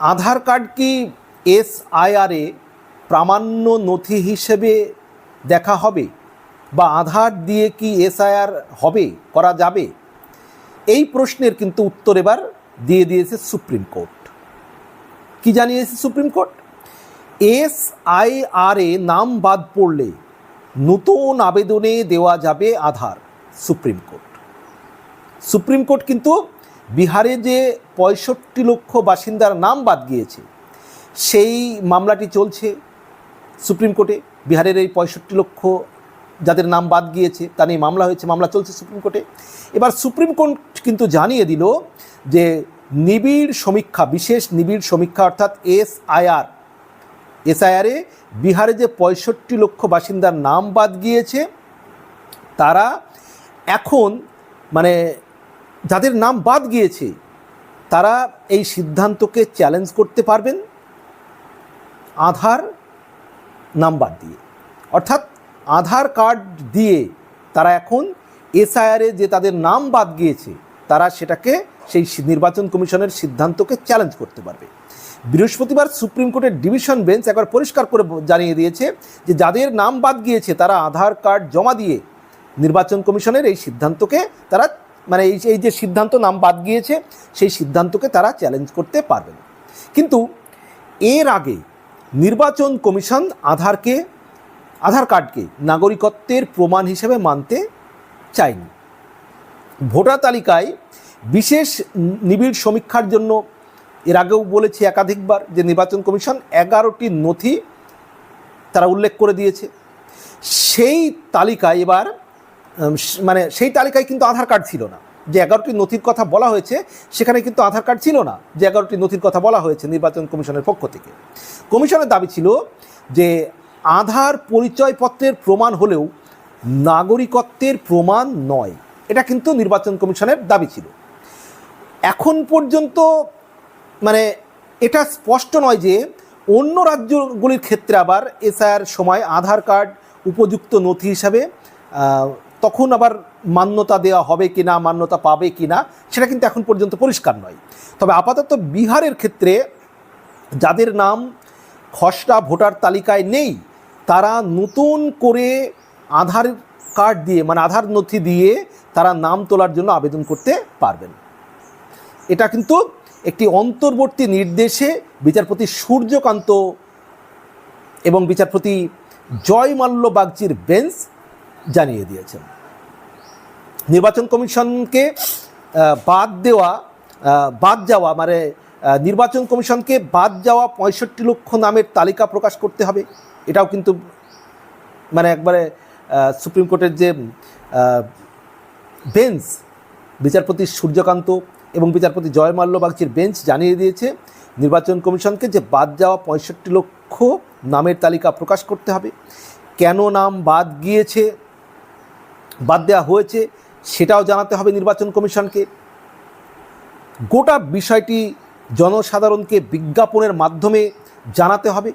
আধার card কি S আইআরে প্রামাণ্য নথি হিসেবে দেখা হবে? বা আধার দিয়ে কি এসআইআর হবে, করা যাবে? এই প্রশ্নের কিন্তু উত্তর এবার দিয়ে দিয়েছে সুপ্রিম কোর্ট। কি জানিয়েছে supreme court? S I R এ নাম বাদ পড়লে নতুন আবেদনে দেওয়া যাবে Aadhaar, supreme court. Supreme court কিন্তু বিহারে যে পঁয়ষট্টি লক্ষ বাসিন্দার নাম বাদ গিয়েছে, সেই মামলাটি চলছে সুপ্রিম কোর্টে। বিহারের এই পঁয়ষট্টি লক্ষ যাদের নাম বাদ গিয়েছে, তা নিয়ে মামলা হয়েছে, মামলা চলছে সুপ্রিম কোর্টে। এবার সুপ্রিম কোর্ট কিন্তু জানিয়ে দিল যে নিবিড় সমীক্ষা, বিশেষ নিবিড় সমীক্ষা অর্থাৎ এস আইআর এসআইআরে বিহারে যে পঁয়ষট্টি লক্ষ বাসিন্দার নাম বাদ গিয়েছে, তারা এখন মানে যাদের নাম বাদ গিয়েছে, তারা এই সিদ্ধান্তকে চ্যালেঞ্জ করতে পারবেন। আধার নাম্বার দিয়ে। অর্থাৎ আধার কার্ড দিয়ে তারা এখন এসআইআরে যে তাদের নাম বাদ গিয়েছে, তারা সেটাকে সেই নির্বাচন কমিশনের সিদ্ধান্তকে চ্যালেঞ্জ করতে পারবে। বৃহস্পতিবার সুপ্রিম কোর্টের ডিভিশন বেঞ্চ একবার পরিষ্কার করে জানিয়ে দিয়েছে যে যাদের নাম বাদ গিয়েছে, তারা আধার কার্ড জমা দিয়ে নির্বাচন কমিশনের এই সিদ্ধান্তকে তারা মানে এই এই যে সিদ্ধান্ত নাম বাদ গিয়েছে, সেই সিদ্ধান্তকে তারা চ্যালেঞ্জ করতে পারবে না। কিন্তু এর আগে নির্বাচন কমিশন আধারকে, আধার কার্ডকে নাগরিকত্বের প্রমাণ হিসেবে মানতে চায়নি। ভোটার তালিকায় বিশেষ নিবিড় সমীক্ষার জন্য এর আগেও বলেছি একাধিকবার যে নির্বাচন কমিশন এগারোটি নথি তারা উল্লেখ করে দিয়েছে। সেই তালিকায় এবার মানে সেই তালিকায় কিন্তু আধার কার্ড ছিল না। যে এগারোটি নথির কথা বলা হয়েছে, সেখানে কিন্তু আধার কার্ড ছিল না, যে এগারোটি নথির কথা বলা হয়েছে নির্বাচন কমিশনের পক্ষ থেকে। কমিশনের দাবি ছিল যে আধার পরিচয়পত্রের প্রমাণ হলেও নাগরিকত্বের প্রমাণ নয়। এটা কিন্তু নির্বাচন কমিশনের দাবি ছিল। এখন পর্যন্ত মানে এটা স্পষ্ট নয় যে অন্য রাজ্যগুলির ক্ষেত্রে আবার এসআইআর সময় আধার কার্ড উপযুক্ত নথি হিসাবে তখন আবার মান্যতা দেওয়া হবে কি না মান্যতা পাবে কি না সেটা কিন্তু এখন পর্যন্ত পরিষ্কার নয়। তবে আপাতত বিহারের ক্ষেত্রে যাদের নাম খসড়া ভোটার তালিকায় নেই, তারা নতুন করে আধার কার্ড দিয়ে মানে আধার নথি দিয়ে তারা নাম তোলার জন্য আবেদন করতে পারবেন। এটা কিন্তু একটি অন্তর্বর্তী নির্দেশে বিচারপতি সূর্যকান্ত এবং বিচারপতি জয়মাল্য বাগচির বেঞ্চ জানিয়ে দিয়েছেন। নির্বাচন কমিশনকে বাদ দেওয়া বাদ যাওয়া মানে নির্বাচন কমিশনকে বাদ যাওয়া পঁয়ষট্টি লক্ষ নামের তালিকা প্রকাশ করতে হবে। এটাও কিন্তু মানে একবারে সুপ্রিম কোর্টের যে বেঞ্চ, বিচারপতি সূর্যকান্ত এবং বিচারপতি জয়মাল্য বাগচির বেঞ্চ জানিয়ে দিয়েছে, নির্বাচন কমিশনকে যে বাদ যাওয়া পঁয়ষট্টি লক্ষ নামের তালিকা প্রকাশ করতে হবে। কেন নাম বাদ গিয়েছে, বাদ দেওয়া হয়েছে সেটাও জানাতে হবে নির্বাচন কমিশনকে। গোটা বিষয়টি জনসাধারণকে বিজ্ঞাপনের মাধ্যমে জানাতে হবে,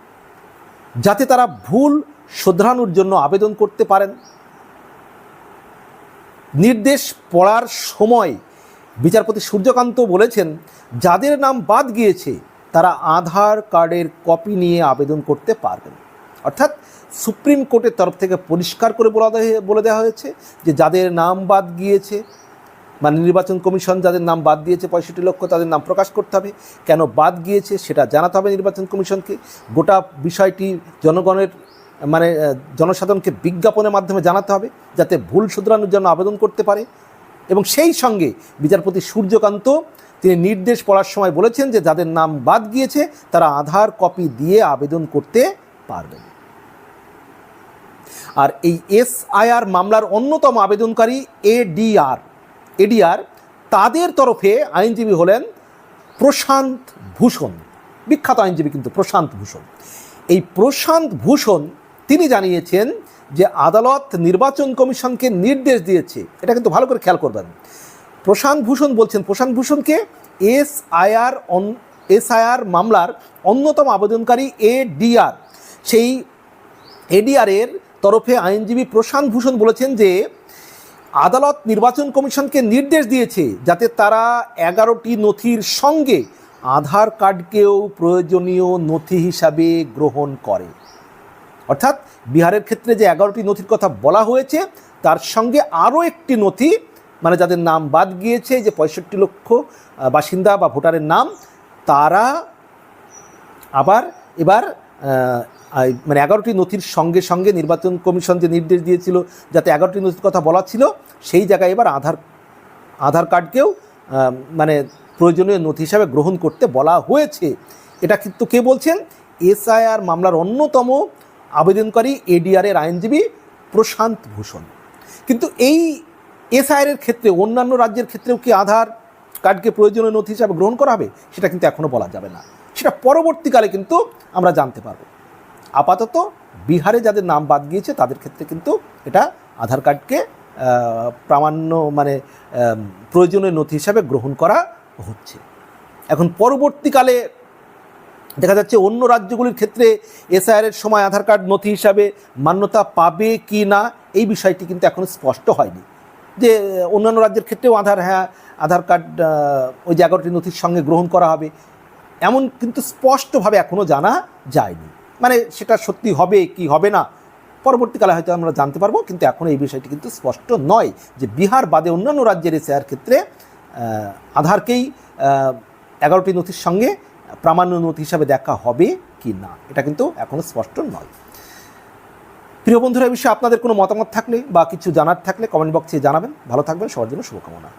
যাতে তারা ভুল শোধরানোর জন্য আবেদন করতে পারেন। নির্দেশ পড়ার সময় বিচারপতি সূর্যকান্ত বলেছেন, যাদের নাম বাদ গিয়েছে, তারা আধার কার্ডের কপি নিয়ে আবেদন করতে পারবেন। অর্থাৎ সুপ্রিম কোর্টের তরফ থেকে পরিষ্কার করে বলা বলে দেওয়া হয়েছে যে যাদের নাম বাদ গিয়েছে মানে নির্বাচন কমিশন যাদের নাম বাদ দিয়েছে পঁয়ষট্টি লক্ষ, তাদের নাম প্রকাশ করতে হবে। কেন বাদ গিয়েছে সেটা জানাতে হবে নির্বাচন কমিশনকে। গোটা বিষয়টি জনগণের মানে জনসাধারণকে বিজ্ঞাপনের মাধ্যমে জানাতে হবে যাতে ভুল শুধরানোর জন্য আবেদন করতে পারে। এবং সেই সঙ্গে বিচারপতি সূর্যকান্ত, তিনি নির্দেশ পড়ার সময় বলেছেন যে যাদের নাম বাদ গিয়েছে তারা আধার কপি দিয়ে আবেদন করতে পারবেন। আর এই এসআইআর মামলার অন্যতম আবেদনকারী এডিআর। এডিআর তাদের তরফে আইনজীবী হলেন প্রশান্ত ভূষণ। বিখ্যাত আইনজীবী কিন্তু প্রশান্ত ভূষণ। এই প্রশান্ত ভূষণ তিনি জানিয়েছেন যে আদালত নির্বাচন কমিশনকে নির্দেশ দিয়েছে। এটা কিন্তু ভালো করে খেয়াল করবেন। প্রশান্ত ভূষণ বলছেন, প্রশান্ত ভূষণকে এসআইআর অন, এসআইআর মামলার অন্যতম আবেদনকারী এডিআর। সেই এডিআরের তরফে আইনজীবী প্রশান্ত ভূষণ বলেছেন যে আদালত নির্বাচন কমিশনকে নির্দেশ দিয়েছে যাতে তারা এগারোটি নথির সঙ্গে আধার কার্ডকেও প্রয়োজনীয় নথি হিসাবে গ্রহণ করে। অর্থাৎ বিহারের ক্ষেত্রে যে এগারোটি নথির কথা বলা হয়েছে, তার সঙ্গে আরও একটি নথি মানে যাদের নাম বাদ গিয়েছে, যে পঁয়ষট্টি লক্ষ বাসিন্দা বা ভোটারের নাম, তারা আবার এবার মানে এগারোটি নথির সঙ্গে সঙ্গে নির্বাচন কমিশন যে নির্দেশ দিয়েছিল যাতে এগারোটি নথির কথা বলা ছিল, সেই জায়গায় এবার আধার আধার কার্ডকেও মানে প্রয়োজনীয় নথি হিসাবে গ্রহণ করতে বলা হয়েছে। এটা কিন্তু কে বলছেন? এসআইআর মামলার অন্যতম আবেদনকারী এডিআরের আইনজীবী প্রশান্ত ভূষণ। কিন্তু এই এসআইআরের ক্ষেত্রে, অন্যান্য রাজ্যের ক্ষেত্রেও কি আধার কার্ডকে প্রয়োজনীয় নথি হিসাবে গ্রহণ করা হবে? সেটা কিন্তু এখনও বলা যাবে না। সেটা পরবর্তীকালে কিন্তু আমরা জানতে পারব। আপাতত বিহারে যাদের নাম বাদ গিয়েছে, তাদের ক্ষেত্রে কিন্তু এটা আধার কার্ডকে প্রামাণ্য মানে প্রয়োজনীয় নথি হিসাবে গ্রহণ করা হচ্ছে। এখন পরবর্তীকালে দেখা যাচ্ছে অন্য রাজ্যগুলির ক্ষেত্রে এসআইআরের সময় আধার কার্ড নথি হিসাবে মান্যতা পাবে কি না, এই বিষয়টি কিন্তু এখনও স্পষ্ট হয়নি। যে অন্যান্য রাজ্যের ক্ষেত্রেও আধার হ্যাঁ আধার কার্ড ওই যে এগারোটি নথির সঙ্গে গ্রহণ করা হবে এমন কিন্তু স্পষ্টভাবে এখনও জানা যায়নি। মানে সেটা সত্যি হবে কি হবে না, পরবর্তীকালে হয়তো আমরা জানতে পারব, কিন্তু এখন এই বিষয়টি কিন্তু স্পষ্ট নয় যে বিহার বাদে অন্যান্য রাজ্যের এসআইআর ক্ষেত্রে আধারকেই এগারোটি নথির সঙ্গে প্রামাণ্য নথি হিসাবে দেখা হবে কি না, এটা কিন্তু এখনও স্পষ্ট নয়। প্রিয় বন্ধুরা এই বিষয়ে আপনাদের কোনো মতামত থাকলে বা কিছু জানার থাকলে কমেন্ট বক্সে জানাবেন। ভালো থাকবেন, সবার জন্য শুভকামনা।